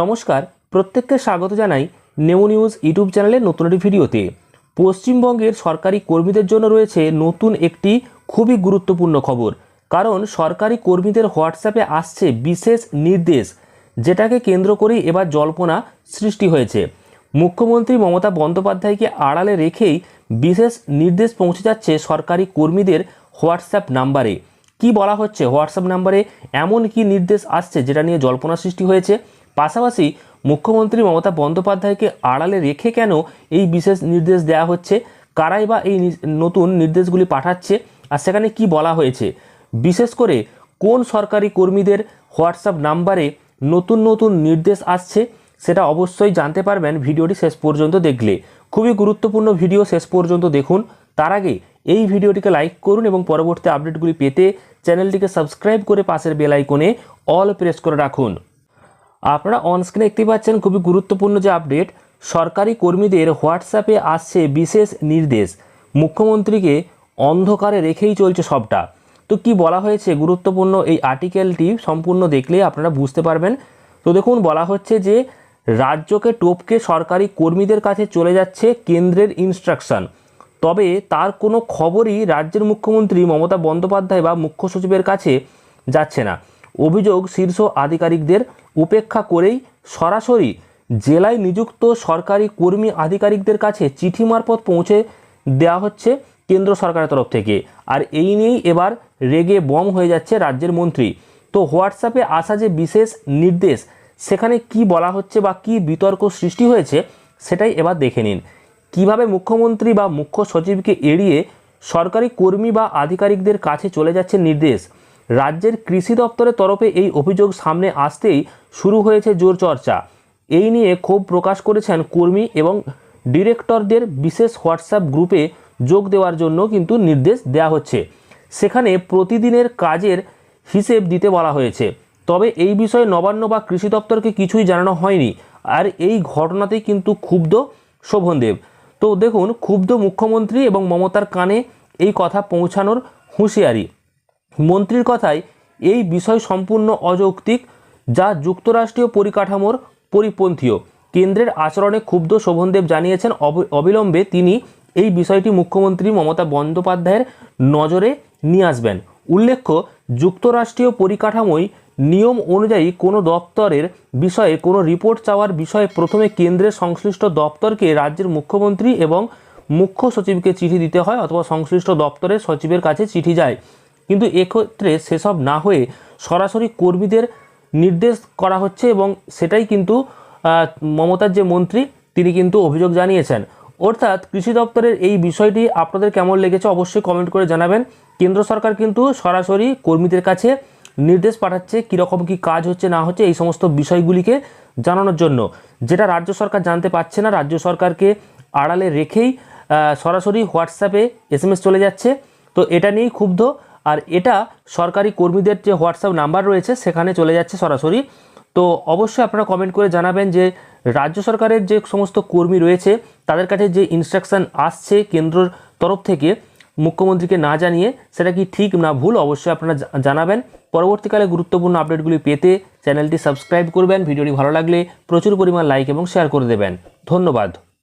নমস্কার, প্রত্যেককে স্বাগত জানাই নেউ নিউজ ইউটিউব চ্যানেলের নতুন একটি ভিডিওতে। পশ্চিমবঙ্গের সরকারি কর্মীদের জন্য রয়েছে নতুন একটি খুবই গুরুত্বপূর্ণ খবর, কারণ সরকারি কর্মীদের হোয়াটসঅ্যাপে আসছে বিশেষ নির্দেশ, যেটাকে কেন্দ্র করেই এবার জল্পনা সৃষ্টি হয়েছে। মুখ্যমন্ত্রী মমতা বন্দ্যোপাধ্যায়কে আড়ালে রেখেই বিশেষ নির্দেশ পৌঁছে যাচ্ছে সরকারি কর্মীদের হোয়াটসঅ্যাপ নাম্বারে। কি বলা হচ্ছে হোয়াটসঅ্যাপ নাম্বারে? এমন কি নির্দেশ আসছে যেটা নিয়ে জল্পনা সৃষ্টি হয়েছে? পাশাপাশি মুখ্যমন্ত্রী মমতা বন্দ্যোপাধ্যায়কে আড়ালে রেখে কেন এই বিশেষ নির্দেশ দেওয়া হচ্ছে? কারাই বা এই নতুন নির্দেশগুলি পাঠাচ্ছে? আর সেখানে কি বলা হয়েছে? বিশেষ করে কোন সরকারি কর্মীদের হোয়াটসঅ্যাপ নাম্বারে নতুন নতুন নির্দেশ আসছে সেটা অবশ্যই জানতে পারবেন ভিডিওটি শেষ পর্যন্ত দেখলে। খুবই গুরুত্বপূর্ণ ভিডিও শেষ পর্যন্ত দেখুন। তার আগে এই ভিডিওটিকে লাইক করুন এবং পরবর্তী আপডেটগুলি পেতে চ্যানেলটিকে সাবস্ক্রাইব করে পাশের বেল আইকনে অল প্রেস করে রাখুন। আপনারা অনস্ক্রিনে দেখতে পাচ্ছেন খুবই গুরুত্বপূর্ণ যে আপডেট সরকারি কর্মীদের হোয়াটসঅ্যাপে আসছে বিশেষ নির্দেশ। মুখ্যমন্ত্রীকে অন্ধকারে রেখেই চলছে সবটা। তো কি বলা হয়েছে? গুরুত্বপূর্ণ এই আর্টিকেলটি সম্পূর্ণ দেখলে আপনারা বুঝতে পারবেন। তো দেখুন, বলা হচ্ছে যে রাজ্যকে টপকে সরকারি কর্মীদের কাছে চলে যাচ্ছে কেন্দ্রের ইনস্ট্রাকশন তবে তার কোনো খবরই রাজ্যের মুখ্যমন্ত্রী মমতা বন্দ্যোপাধ্যায় বা মুখ্য সচিবের কাছে যাচ্ছে না। অভিযোগ শীর্ষ আধিকারিকদের উপেক্ষা করেই সরাসরি জেলায় নিযুক্ত সরকারি কর্মী আধিকারিকদের কাছে চিঠি মারফত পৌঁছে দেওয়া হচ্ছে কেন্দ্র সরকারের তরফ থেকে। আর এই নিয়েই এবার রেগে বম হয়ে যাচ্ছে রাজ্যের মন্ত্রী। তো হোয়াটসঅ্যাপে আসা যে বিশেষ নির্দেশ, সেখানে কি বলা হচ্ছে বা কি বিতর্ক সৃষ্টি হয়েছে, সেটাই এবার দেখে নিন। কীভাবে মুখ্যমন্ত্রী বা মুখ্য সচিবকে এড়িয়ে সরকারি কর্মী বা আধিকারিকদের কাছে চলে যাচ্ছে নির্দেশ? রাজ্যের কৃষি দপ্তরের তরফে এই অভিযোগ সামনে আসতেই শুরু হয়েছে জোর চর্চা। এই নিয়ে ক্ষোভ প্রকাশ করেছেন কর্মী এবং ডিরেক্টরদের বিশেষ হোয়াটসঅ্যাপ গ্রুপে যোগ দেওয়ার জন্য কিন্তু নির্দেশ দেওয়া হচ্ছে। সেখানে প্রতিদিনের কাজের হিসেব দিতে বলা হয়েছে। তবে এই বিষয়ে নবান্ন বা কৃষি দপ্তরকে কিছুই জানানো হয়নি। আর এই ঘটনাতেই কিন্তু ক্ষুব্ধ শোভনদেব তো দেখুন, ক্ষুব্ধ মুখ্যমন্ত্রী এবং মমতার কানে এই কথা পৌঁছানোর হুঁশিয়ারি। মন্ত্রীর কথায় এই বিষয় সম্পূর্ণ অযৌক্তিক, যা যুক্তরাষ্ট্রীয় পরিকাঠামোর পরিপন্থীয়। কেন্দ্রের আচরণে ক্ষুব্ধ শোভনদেব জানিয়েছেন, অব- অবিলম্বে তিনি এই বিষয়টি মুখ্যমন্ত্রী মমতা বন্দ্যোপাধ্যায়ের নজরে নিয়ে আসবেন। উল্লেখ্য, যুক্তরাষ্ট্রীয় পরিকাঠামোয় নিয়ম অনুযায়ী কোনো দপ্তরের বিষয়ে কোনো রিপোর্ট চাওয়ার বিষয়ে প্রথমে কেন্দ্রের সংশ্লিষ্ট দপ্তরকে রাজ্যের মুখ্যমন্ত্রী এবং মুখ্য সচিবকে চিঠি দিতে হয়, অথবা সংশ্লিষ্ট দপ্তরের সচিবের কাছে চিঠি যায়। কিন্তু এক্ষেত্রে সেসব না হয়ে সরাসরি কর্মীদের নির্দেশ করা হচ্ছে এবং সেটাই কিন্তু মমতার যে মন্ত্রী, তিনি কিন্তু অভিযোগ জানিয়েছেন। অর্থাৎ কৃষি দপ্তরের এই বিষয়টি আপনাদের কেমন লেগেছে অবশ্যই কমেন্ট করে জানাবেন। কেন্দ্র সরকার কিন্তু সরাসরি কর্মীদের কাছে নির্দেশ পাঠাচ্ছে কীরকম কী কাজ হচ্ছে, না হচ্ছে, এই সমস্ত বিষয়গুলিকে জানানোর জন্য। যেটা রাজ্য সরকার জানতে পারছে না, রাজ্য সরকারকে আড়ালে রেখেই সরাসরি হোয়াটসঅ্যাপে এস চলে যাচ্ছে। তো এটা নিয়েই ক্ষুব্ধ। আর এটা সরকারি কর্মীদের যে হোয়াটসঅ্যাপ নাম্বার রয়েছে, সেখানে চলে যাচ্ছে সরাসরি। তো অবশ্যই আপনারা কমেন্ট করে জানাবেন যে, রাজ্য সরকারের যে সমস্ত কর্মী রয়েছে, তাদের কাছে যে ইনস্ট্রাকশন আসছে কেন্দ্রর তরফ থেকে, মুখ্যমন্ত্রীকে না জানিয়ে, সেটা কি ঠিক না ভুল, অবশ্যই আপনারা জানাবেন। পরবর্তীকালে গুরুত্বপূর্ণ আপডেটগুলি পেতে চ্যানেলটি সাবস্ক্রাইব করবেন। ভিডিওটি ভালো লাগলে প্রচুর পরিমাণ লাইক এবং শেয়ার করে দেবেন। ধন্যবাদ।